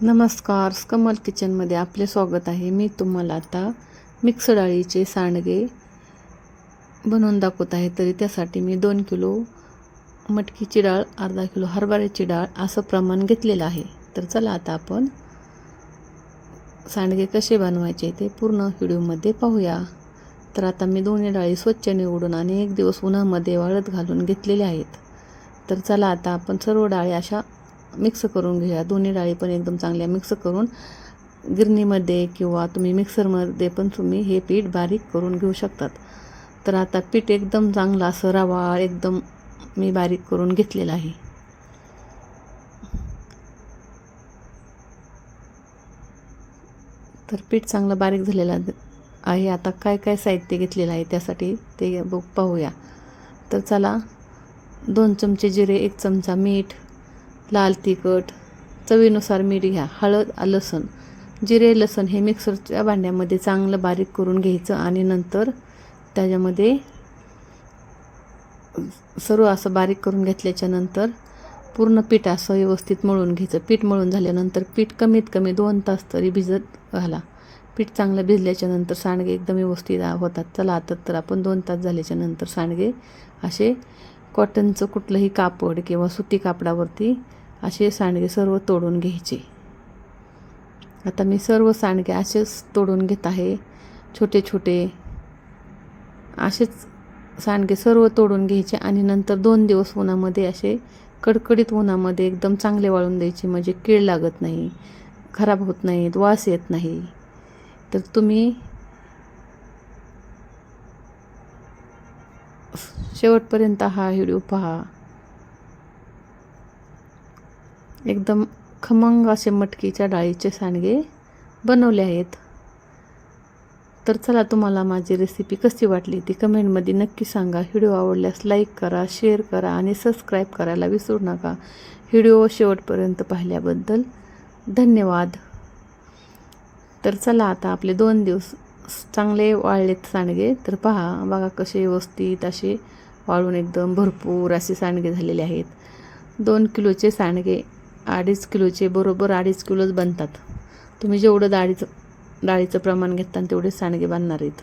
नमस्कार कमल किचनमध्ये आपले स्वागत आहे. मी तुम्हाला आता मिक्स डाळीचे सांडगे बनवून दाखवत आहे. तरी त्यासाठी मी दोन किलो मटकीची डाळ अर्धा किलो हरभऱ्याची डाळ असं प्रमाण घेतलेलं आहे. तर चला आता आपण सांडगे कसे बनवायचे ते पूर्ण व्हिडिओमध्ये पाहूया. तर आता मी दोन्ही डाळी स्वच्छ निवडून आणि एक दिवस उन्हामध्ये वाळत घालून घेतलेल्या आहेत. तर चला आता आपण सर्व डाळी अशा मिक्स करून घेऊया. दोन्ही डाळी पण एकदम चांगल्या मिक्स करून गिरणीमध्ये किंवा तुम्ही मिक्सरमध्ये पण तुम्ही हे पीठ बारीक करून घेऊ शकतात. तर आता पीठ एकदम चांगला असं रवाळ एकदम मी बारीक करून घेतलेलं आहे. तर पीठ चांगलं बारीक झालेलं आहे. आता काय काय साहित्य घेतलेलं आहे त्यासाठी ते बघ पाहूया. तर चला दोन चमचे जिरे एक चमचा मीठ लाल तिखट चवीनुसार मीठ घ्या हळद लसण. जिरे लसण हे मिक्सरच्या भांड्यामध्ये चांगलं बारीक करून घ्यायचं आणि नंतर त्याच्यामध्ये सर्व असं बारीक करून घेतल्याच्या नंतर पूर्ण पीठ असं व्यवस्थित मळून घ्यायचं. पीठ मळून झाल्यानंतर पीठ कमीत कमी दोन तास तरी भिजत घाला. पीठ चांगलं भिजल्याच्या नंतर सांडगे एकदम व्यवस्थित होतात. चला आता तर आपण दोन तास झाल्याच्यानंतर सांडगे असे कॉटनचं कुठलंही कापड किंवा सुती कापडावरती असे सांडगे सर्व तोडून घ्यायचे. आता मी सर्व सांडगे असेच तोडून घेत आहे. छोटे छोटे असेच सांडगे सर्व तोडून घ्यायचे आणि नंतर दोन दिवस उन्हामध्ये असे कडकडीत उन्हामध्ये एकदम चांगले वाळून द्यायचे. म्हणजे कीड लागत नाही खराब होत नाहीत वास येत नाही. तर तुम्ही शेवटपर्यंत हा व्हिडिओ पहा. एकदम खमंग असे मटकीच्या डाळीचे सांडगे बनवले आहेत. तर चला तुम्हाला माझी रेसिपी कशी वाटली ती कमेंटमध्ये नक्की सांगा. व्हिडिओ आवडल्यास लाईक करा शेअर करा आणि सबस्क्राईब करायला विसरू नका. व्हिडिओ शेवटपर्यंत पाहिल्याबद्दल धन्यवाद. तर चला आता आपले दोन दिवस चांगले वाळलेत सांडगे. तर पहा बघा कसे व्यवस्थित असे वाळून एकदम भरपूर असे सांडगे झालेले आहेत. दोन किलोचे सांडगे अडीच किलोचे बरोबर अडीच किलोच बनतात. तुम्ही जेवढं डाळीचं डाळीचं प्रमाण घेता तेवढे सांडगे बांधणार आहेत.